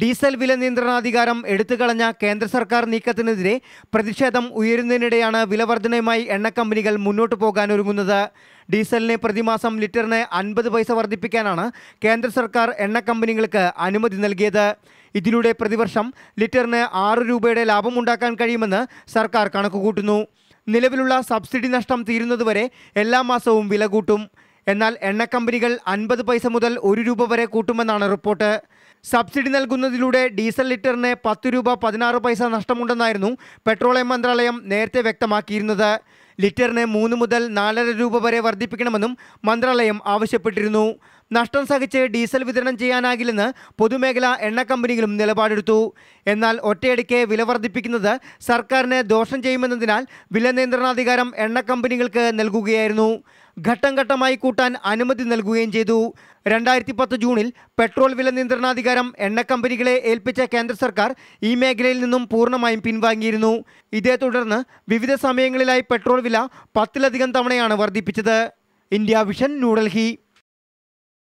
Diesel വില നിയന്ത്രണാധികാരം എടുത്തുകളഞ്ഞ കേന്ദ്ര സർക്കാർ നീക്കത്തിനെതിരെ പ്രതിഷേധം ഉയരുന്നതിനിടെയാണ് വില വർധനയുമായി എണ്ണക്കമ്പനികൾ മുന്നോട്ട് പോകാൻ ഒരുങ്ങുന്നത് ഡീസലിന് പ്രതിമാസം ലിറ്ററിന് അൻപത് പൈസ വർദ്ധിപ്പിക്കാനാണ് കേന്ദ്ര സർക്കാർ എണ്ണക്കമ്പനികൾക്ക് അനുമതി നൽകിയത്. ഇതിലൂടെ പ്രതിവർഷം ലിറ്ററിന് ആറ് രൂപയുടെ ലാഭമുണ്ടാക്കാൻ കഴിയുമെന്ന് സർക്കാർ കണക്കുകൂട്ടുന്നു. നിലവിലുള്ള സബ്സിഡി നഷ്ടം തീരുന്നതുവരെ എല്ലാ മാസവും വില കൂട്ടും. എന്നാൽ എണ്ണ കമ്പനികൾ അൻപത് പൈസ മുതൽ ഒരു രൂപ വരെ കൂട്ടുമെന്നാണ് റിപ്പോർട്ട്. സബ്സിഡി നൽകുന്നതിലൂടെ ഡീസൽ ലിറ്ററിന് പത്ത് രൂപ പതിനാറ് പൈസ നഷ്ടമുണ്ടെന്നായിരുന്നു പെട്രോളിയം മന്ത്രാലയം നേരത്തെ വ്യക്തമാക്കിയിരുന്നത്. ലിറ്ററിന് മൂന്ന് മുതൽ നാലര രൂപ വരെ വർദ്ധിപ്പിക്കണമെന്നും മന്ത്രാലയം ആവശ്യപ്പെട്ടിരുന്നു. നഷ്ടം സഹിച്ച് ഡീസൽ വിതരണം ചെയ്യാനാകില്ലെന്ന് പൊതുമേഖലാ എണ്ണ കമ്പനികളും നിലപാടെടുത്തു. എന്നാൽ ഒറ്റയടിക്ക് വില വർദ്ധിപ്പിക്കുന്നത് സർക്കാരിന് ദോഷം ചെയ്യുമെന്നതിനാൽ വില നിയന്ത്രണാധികാരം എണ്ണ കമ്പനികൾക്ക് നൽകുകയായിരുന്നു. ഘട്ടം ഘട്ടമായി കൂട്ടാൻ അനുമതി നൽകുകയും ചെയ്തു. രണ്ടായിരത്തി പത്ത് ജൂണിൽ പെട്രോൾ വില നിയന്ത്രണാധികാരം എണ്ണ കമ്പനികളെ ഏൽപ്പിച്ച കേന്ദ്ര സർക്കാർ ഈ മേഖലയിൽ നിന്നും പൂർണമായും പിൻവാങ്ങിയിരുന്നു. ഇതേ തുടർന്ന് വിവിധ സമയങ്ങളിലായി പെട്രോൾ വില പത്തിലധികം തവണയാണ് വർദ്ധിപ്പിച്ചത്. India Vision New Delhi.